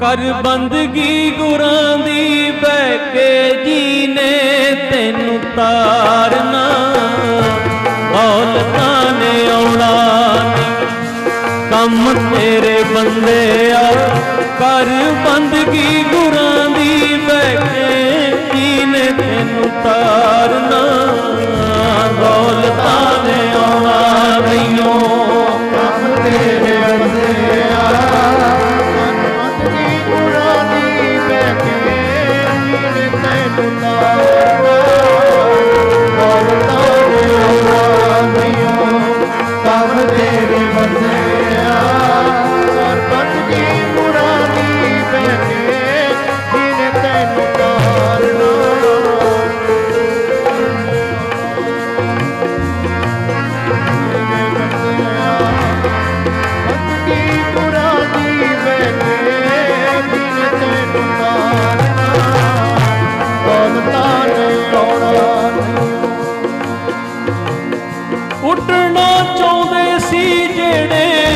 ਕਰ ਬੰਦਗੀ ਗੁਰਾਂ ਦੀ ਬਹਿ ਕੇ ਜੀ ਨੇ ਤੈਨੂੰ ਤਾਰਨਾ। ਦੌਲਤਾਂ ਨੇ ਆਉਣਾ ਕੰਮ ਤੇਰੇ ਬੰਦੇ ਆ। ਕਰ ਬੰਦਗੀ ਗੁਰਾਂ ਨੇ ਉੱਡਣਾ ਚਾਹੁੰਦੇ ਸੀ ਜਿਹੜੇ